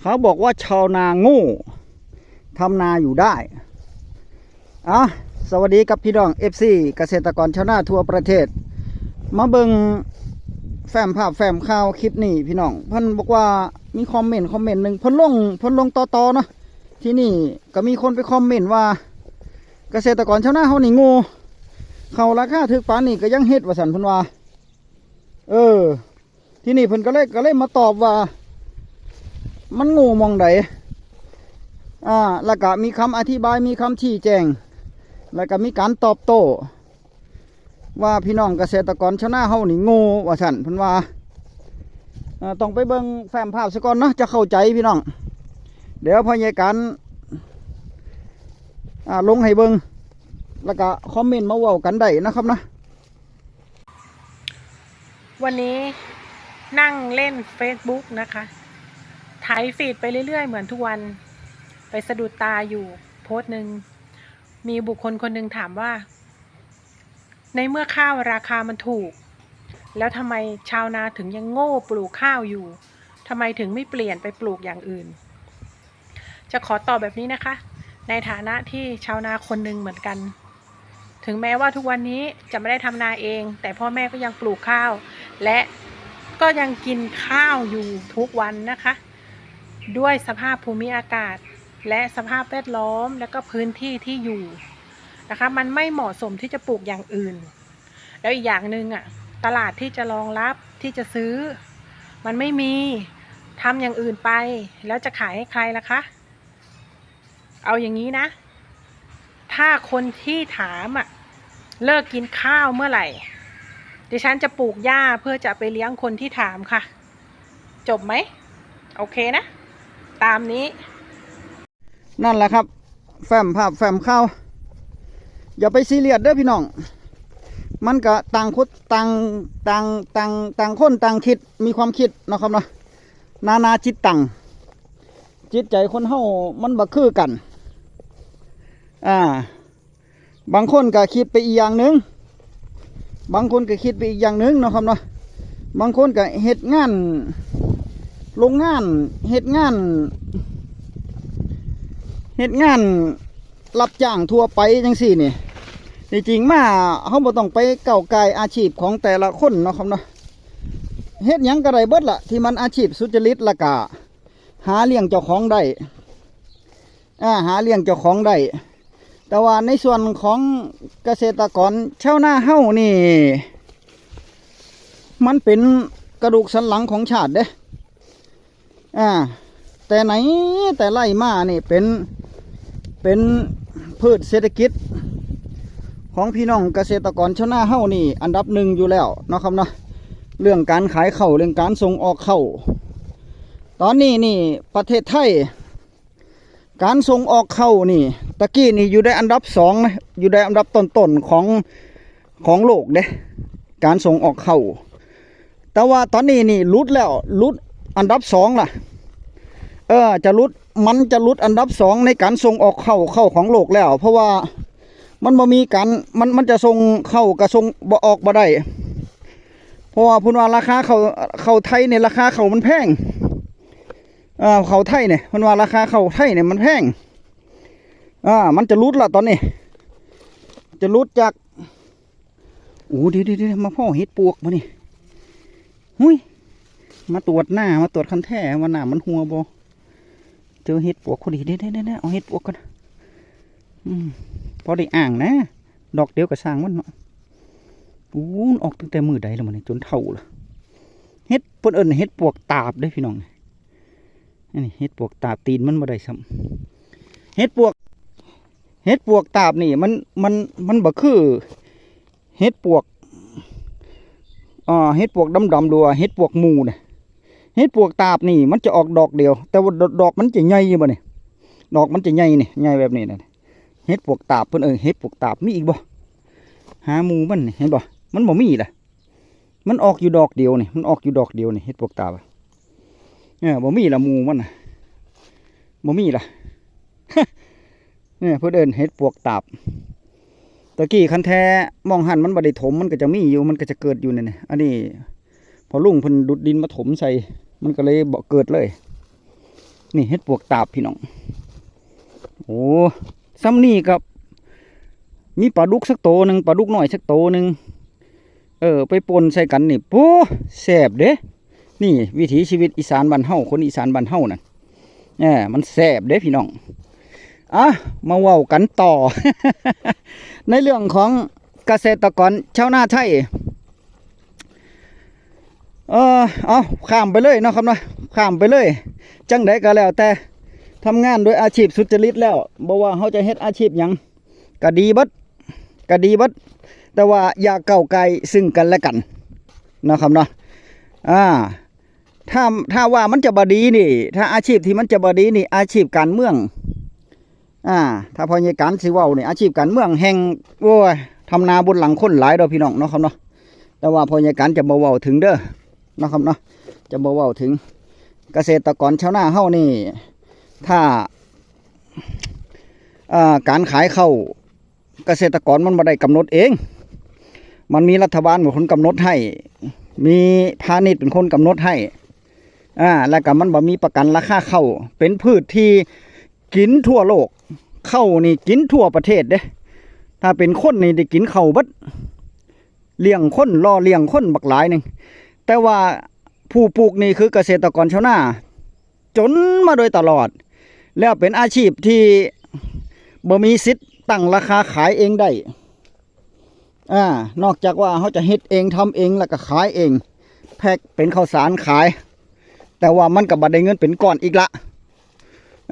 เขาบอกว่าชาวนาโงูทำนาอยู่ได้อะสวัสดีกับพี่น้องเอฟซีเกษตรกรชาวนาทั่วประเทศ มาเบิงแฟมภาพแฟมข่าวคลิปนี้พี่น้องเพิ่นบอกว่ามีคอมเมนต์คอมเมนต์หนึ่งเพิ่นลงเพิ่นลงต่อๆเนาะที่นี่ก็มีคนไปคอมเมนต์ว่า เกษตรกรชาวนาเฮานี่งูเขาราคาถึกปานนี่ก็ยังเฮ็ดว่าสันเพิ่นว่า เออ ที่นี่เพิ่นก็เลยก็เลยมาตอบว่า มันงูมองใดอ่าแล้วก็มีคำอธิบายมีคำชี้แจง แล้วก็มีการตอบโต้ว่าพี่น้องเกษตรกรชาวนาเฮานี่งูว่าซั่นพิ่นว่าต้องไปเบิ่งแฟ้มภาพซะก่อนเนาะจะเข้าใจพี่น้อง เดี๋ยวพอยายการลงให้เบิ่งแล้วก็คอมเมนต์มาเว้ากันได้นะครับนะ วันนี้นั่งเล่น Facebook นะคะ ถ่ายฟีดไปเรื่อยๆ เหมือนทุกวัน ไปสะดุดตาอยู่โพสต์หนึ่ง มีบุคคลคนหนึ่งถามว่า ในเมื่อข้าวราคามันถูก แล้วทำไมชาวนาถึงยังโง่ปลูกข้าวอยู่ทำไมถึงไม่เปลี่ยนไปปลูกอย่างอื่น จะขอตอบแบบนี้นะคะ ในฐานะที่ชาวนาคนหนึ่งเหมือนกัน ถึงแม้ว่าทุกวันนี้จะไม่ได้ทำนาเอง แต่พ่อแม่ก็ยังปลูกข้าว และก็ยังกินข้าวอยู่ทุกวันนะคะ ด้วยสภาพภูมิอากาศ และสภาพแวดล้อม และก็พื้นที่ที่อยู่นะคะ มันไม่เหมาะสมที่จะปลูกอย่างอื่น แล้วอีกอย่างหนึ่งอะตลาดที่จะรองรับที่จะซื้อ มันไม่มีทำอย่างอื่นไป แล้วจะขายให้ใครล่ะคะ เอาอย่างนี้นะ ถ้าคนที่ถามอะเลิกกินข้าวเมื่อไหร่ ดิฉันจะปลูกหญ้าเพื่อจะไปเลี้ยงคนที่ถามค่ะ จบไหม โอเคนะ ตามนี้ นั่นแหละครับ แฟ้มภาพแฟ้มข่าวอย่าไปซีเรียสเด้อพี่น้อง มันก็ต่างคนต่างต่างต่างต่างคนต่างคิดมีความคิดนะครับเนาะนานาจิตตังจิตใจคนเฮามันบ่คือกัน อ่า บางคนก็คิดไปอีกอย่างหนึ่งบางคนก็คิดไปอีกอย่างหนึ่งนะครับเนาะบางคนก็เฮ็ดงาน โรงงานเฮ็ดงานเฮ็ดงานรับจ้างทั่วไปจังสี่นี่จริงๆมาเขาบ่ต้องไปเก่ากายอาชีพของแต่ละคนเนาะครับเนาะเฮ็ดหยังก็ได้เบิดละที่มันอาชีพสุจริตละกะหาเลี้ยงเจ้าของได้อ่าหาเลี้ยงเจ้าของได้แต่ว่าในส่วนของเกษตรกรชาวนาเฮ้านี่ มันเป็นกระดูกสันหลังของชาติเด้ อ่า แต่ไหนแต่ไล่มานี่เป็นเป็นพืชเศรษฐกิจ ของพี่น้องเกษตรกรชาวนาเฮานี่ อันดับหนึ่งอยู่แล้วนะครับเนาะเรื่องการขายเข้าเรื่องการส่งออกเข้าตอนนี้นี่ประเทศไทย การส่งออกเข้านี่ ตะกี้นี่อยู่ในอันดับสองนะอยู่ในอันดับต้นๆของของโลกเด้การส่งออกเข้าแต่ว่าตอนนี้นี่ลุดแล้วลุดอันดับสองล่ะ เออจะลุดมันจะลุดอันดับสองในการส่งออกเข้าเข้าของโลกแล้ว เพราะว่ามันบ่มีการมันมันจะส่งเข้ากระส่งบ่ออกบ่ได้เพราะว่าพูดว่าราคาเขาเขาไทยเนี่ยราคาเขามันแพงเออเขาไทยเนี่ยมันว่าราคาเขาไทยเนี่ยมันแพงอ่ามันจะลุดละตอนนี้ จะลุดจากโอ้ดีดีดีมาพ่อเห็ดปวกมานี่หุยมาตรวจหน้ามาตรวจคันแท้ว่าหน้ามันหัวบ่เจอเห็ดปวกพอดีเด้เด้เด้เอาเห็ดปวกกันอืมพอได้อ่างนะ ดอกเดียวกับสร้างมันเนาะอู้ออกตั้งแต่มือใดแล้วมันจนเท่าละเห็ดพ่นเอิ้นเห็ดปวกตาบเด้พี่น้องนนี้เห็ดปวกตาบตีนมันบ่ได้ซ้ำเห็ดปวกเห็ดปวกตาบนี่มันมันมันบ่คือเห็ดปวกอ่าเห็ดปวกดำๆดูว่าเห็ดปวกหมูน่ะ เห็ดปวกตาบนี่ มันจะออกดอกเดียว แต่ว่าดอกมันจะใหญ่อยู่บ่เนี่ยดอกมันจะใหญ่นี่ใหญ่แบบนี้นะเห็ดปวกตาบเพิ่นเออเห็ดปวกตาบมีอีกบ่หาหมูมันนี่เห็นบ่มันบ่มีล่ะ มันออกอยู่ดอกเดียวนี่มันออกอยู่ดอกเดียวนี่เห็ดปวกตาบอะเออบ่มีละหมูมันน่ะบ่มีล่ะเนี่ยเพิ่นเอิ้นเห็ดปวกตาบตะกี้คันแท้มองหันมันบ่ได้ถมมันก็จะมีอยู่มันก็จะเกิดอยู่นี่นอันนี้ พอลุงเพิ่นดุดดินมาถมใส่ มันก็เลยบ่เกิดเลย นี่เฮ็ดปวกตาบพี่น้อง โอ้ซ้ำนี่กับ มีปลาดุกสักโตหนึ่งปลาดุกหน่อยสักโตหนึ่งเออ ไปปนใส่กันนี่ปูแสบเด้ นี่ วิถีชีวิตอีสานบ้านเฮาคนอีสานบ้านเฮานั่นแหมมันแสบเด้พี่น้องอะมาเว้ากันต่อ ในเรื่องของเกษตรกรชาวนาไทย เออเอาข้ามไปเลยเนาะครับเนาะข้ามไปเลย จังไดก็แล้ว แต่ทำงานโดยอาชีพสุจริตแล้วบ่ว่าเขาจะเฮ็ดอาชีพหยังก็ดีบัดก็ดีบัดแต่ว่าอย่าเก่าไกลซึ่งกันและกันนะครับเนาะอ่าถ้าถ้าว่ามันจะบดีนี่ ถ้าอาชีพที่มันจะบดีนี่ อาชีพการเมือง อ่า ถ้าพอใหญการสิว้านี่อาชีพการเมืองแห่งโอ้ยทำนาบนหลังคนหลายดอกพี่น้องเนาะครับเนาะแต่ว่าพอใหญการจะบ่เว้าถึงเด้อ นะครับเนาะจะบอกว่าถึงเกษตรกรชาวนาเฮานี่ ถ้าการขายเข้าเกษตรกรมันบ่ได้กำหนดเอง มันมีรัฐบาลเป็นคนกำหนดให้ มีพาณิชย์เป็นคนกำหนดให้อ่าแล้วก็มันบ่มีประกันราคาเข้าเป็นพืชที่กินทั่วโลก เข้านี่กินทั่วประเทศเด้ถ้าเป็นคนนี่ได้กินเข้าบัดเลี้ยงคนล่อเลี้ยงคนบักหลายหนึ่ง แต่ว่าผู้ปลูกนี่คือเกษตรกรชาวนาจนมาโดยตลอด แล้วเป็นอาชีพที่บ่มีสิทธิ์ตั้งราคาขายเองได้อ่านอกจากว่าเขาจะเฮ็ดเองทำเองแล้วก็ขายเอง แพ็คเป็นข้าวสารขาย แต่ว่ามันก็บ่ได้เงินเป็นก้อนอีกละ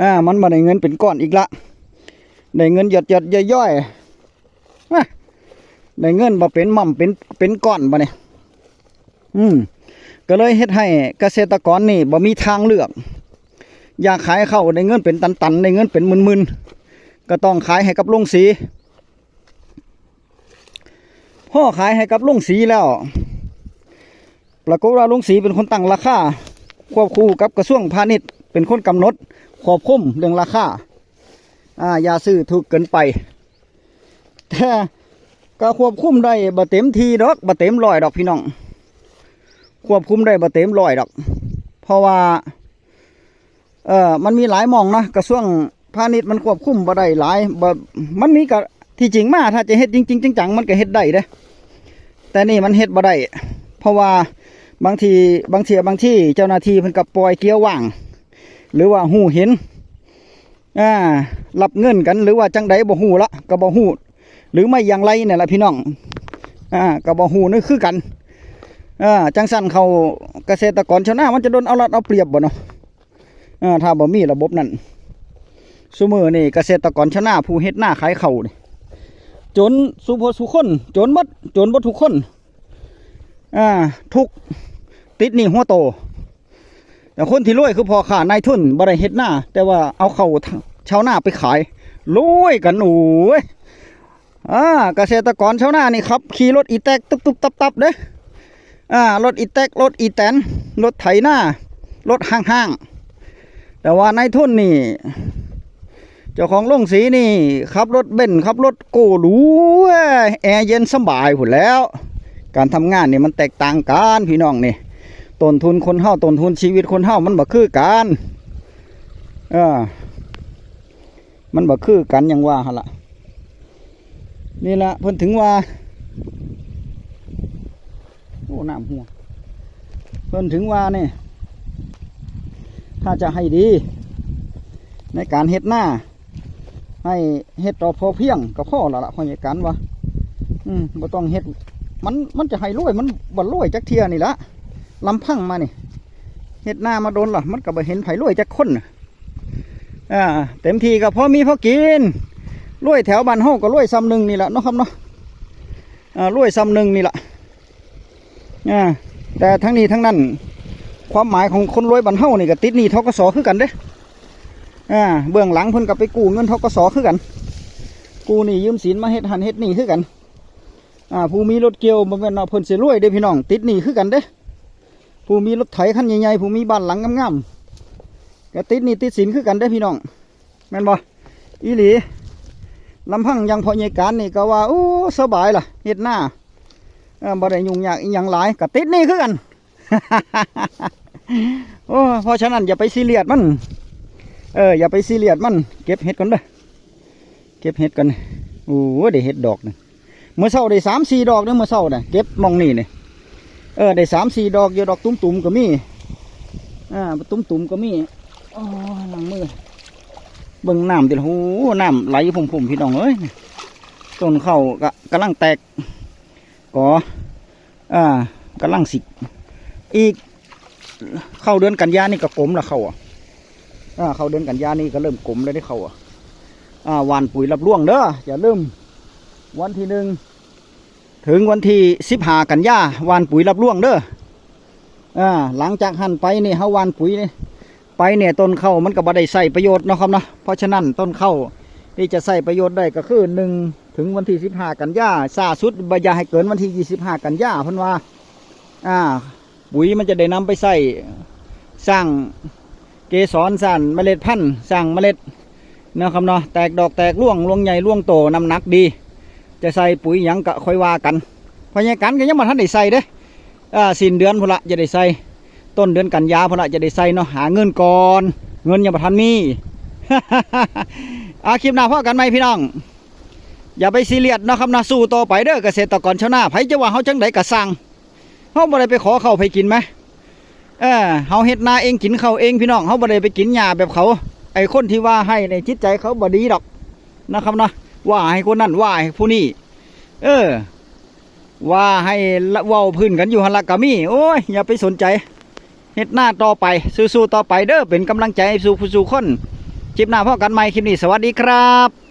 อ่ามันบ่ได้เงินเป็นก้อนอีกละได้เงินหยดหยดย่อยๆอะได้เงินบ่เป็นมั่มเป็นเป็นก้อนบ่เนี่ย อืมก็เลยเฮ็ดให้เกษตรกรนี่บ่มีทางเลือก อยากขายเข้าวได้เงินเป็นตันๆได้เงินเป็นหมื่นๆก็ต้องขายให้กับลุงสีพ่อขายให้กับลุงสีแล้วปรากฏว่าลุงสีเป็นคนตั้งราคาควบคู่กับกระทรวงพาณิชย์เป็นคนกำหนดควบคุมเรื่องราคาอ่ายาซื้อถูกเกินไปแต่ก็ควบคุมได้บ่เต็มทีดอกบ่เต็มร้อยดอกพี่น้อง ควบคุมได้บ่เต็มร้อยดอก เพราะว่าเออมันมีหลายมองนะกระทรวงพาณิชย์มันควบคุมบ่ได้หลายบ่มันมีก็ที่จริงมาถ้าจะเฮ็ดจริงๆจังๆมันก็เฮ็ดได้เด้แต่นี่มันเฮ็ดบ่ได้เพราะว่าบางทีบางเทียบางที่เจ้าหน้าที่เพิ่นก็ปล่อยเกี้ยร์ว่าง หรือว่าหูเห็นอ่ารับเงินกันหรือว่าจังใดบ่ฮู้ละก็บ่ฮู้หรือไม่อย่างไรเนี่ยล่ะพี่น้องอ่าก็บ่ฮู้นี่คือกัน อ่าจังสันเขาเกษตรกรชาวนามันจะโดนเอารัดเอาเปรียบบ่เนาะอ่าถ้าบ่มีระบบนั้นซุมือนี่เกษตรกรชาวนาผู้เฮ็ดหน้าขายเขานี่จนสุพสุคนจนหมดจนบ่ทุกคนอ่าทุกติดหนี่หัวโต แต่คนที่รวยคือพอค้านายทุนบ่ได้เฮ็ดหน้า แต่ว่าเอาเขาชาวนาไปขายรวยกันโอ้ยอ่าเกษตรกรชาวนานี่ครับขี่รถอีแตกตุบๆตับๆเด้ อ่ารถอีแตกรถอีแตนรถไถหน้ารถห้างๆ แต่ว่าในทุนนี่ เจ้าของโรงสีนี่ขับรถเบนซ์ขับรถโกหรูแอร์เย็นสบายผุนแล้ว การทำงานนี่มันแตกต่างกันพี่น้องนี่ต้นทุนคนเฮาต้นทุนชีวิตคนเฮามันบ่คือกันเออมันบ่คือกันยังว่าหั่นล่ะนี่ละเพิ่นถึงว่า โอ้น้ำหัวเพิ่นถึงว่าเนี่ยถ้าจะให้ดี ในการเฮ็ดหน้า ให้เฮ็ดต่อพอเพียงก็พ่อแล้วล่ะพอเหตุการว่าอืมบ่ต้องเฮ็ดมันมันจะให้รวยมันบ่รวยจักเทียนี่ละลำพังมานี่เฮ็ดหน้ามาโดนล่ะมันก็บ่เห็นไผรวยจักคนอ่าเต็มทีก็พอมีพอกินรวยแถวบ้านเฮาก็รวยซ้ำหนึ่งนี่แหละเนาะครับเนาะอ่ารวยซ้ำหนึ่งนี่แหละ อ่าแต่ทั้งนี้ทั้งนั้น ความหมายของคนรวยบันเฮานี่ก็ติดหนี้ทกสคือกันเด้อ่าเบื้องหลังเพิ่นก็ไปกู้เงินทกสคือกัน กู้หนี้ยืมสินมาเฮ็ดหันเฮ็ดนี่คือกันอ่าผู้มีรถเกี่ยวบ่แม่นาเพิ่นสิรวยเด้พี่น้อง ติดหนี้คือกันเด้ผู้มีรถไถคันใหญ่ๆผู้มีบ้านหลังงามๆก็ติดหนี้ติดสินคือกันเด้พี่น้องแม่นบ่อีหลีลำพังยังพอใหญ่การนี่ก็ว่าโอ้สบายล่ะเฮ็ดหน้า บ่ได้ยุ่งยากอีหยังหลายก็ติดนี่คือกันโอ้เพราะฉะนั้นอย่าไปซีเรียสมัน เอออย่าไปซีเรียสมัน เก็บเห็ดก่อนเด้อเก็บเห็ดกันโอ้โหได้เห็ดดอกนึงเมื่อเช้าได้สามสี่ดอกเด้อเมื่อเช้าน่ะเก็บมองนี่เนี่ยเออได้สามสี่ดอกเยอะดอกตุ้มๆก็มีอ่าตุ้มๆก็มีอ้ยหลังมือเบิ่งน้ำติละโอ้โหน้ำไหลพุ่มๆพี่น้องเอ้ยต้นเข้าก็กำลังแตก ก่ออ่ากำลังสิ อีก เข้าเดือนกันยานี่ก็กลมละเขาอะอ่าเข้าเดือนกันยานี่ก็เริ่มกลมเลยได้เขาอะอ่าหวานปุ๋ยรับร่วงเด้ออย่าลืมวันที่หนึ่งถึงวันที่สิบห้ากันยาหวานปุ๋ยรับร่วงเด้ออ่าหลังจากหั่นไปนี่เฮาหวานปุ๋ยนี่ไปเนี่ยต้นเข้ามันก็บ่ได้ใส่ประโยชน์เนาะครับเนาะเพราะฉะนั้นต้นเข้า ที่จะใส่ประโยชน์ได้ก็คือหนึ่งถึงวันที่สิบห้ากันยาซาสุดบยาให้เกินวันที่ยี่สิบห้ากันยาเพิ่นว่า อ่าปุ๋ยมันจะได้นำไปใส่สร้างเกสรสร้างเมล็ดพันธุ์สร้างเมล็ดนะครับเนาะแตกดอกแตกร่วงร่วงใหญ่ร่วงโตน้ำหนักดี จะใส่ปุ๋ยหยังก็ค่อยว่ากันพราะงั้นกันก็ยังมาทันได้ใส่เด้อ่าสิ้นเดือนพละจะได้ใส่ต้นเดือนกันยาพละจะได้ใส่เนาะหาเงินก่อน เงินยังมาทันมี อาคลิปหน้าพ่อกันไหมพี่น้อง อย่าไปซีเรียสนะครับนะสู้ต่อไปเด้อเกษตรกรชาวนาไผจะว่าเขาจังไดก็สั่งเขาบ่ได้ไปขอเขาไปกินไหมเออเขาเฮ็ดนาเองกินเขาเองพี่น้องเขาบ่ได้ไปกินหญ้าแบบเขา ไอ้คนที่ว่าให้ในจิตใจเขาบ่ดีดอกนะครับนะว่าให้คนนั้นว่าให้ผู้นี้เออ ว่าให้ละเว้าพื้นกันอยู่หันละกะมีโอ้ยอย่าไปสนใจเฮ็ดหน้าต่อไปสู้ๆต่อไปเด้อเป็นกำลังใจให้สู่ผู้สู่คน คลิปหน้าพ่อกันใหม่คลิปนี้สวัสดีครับ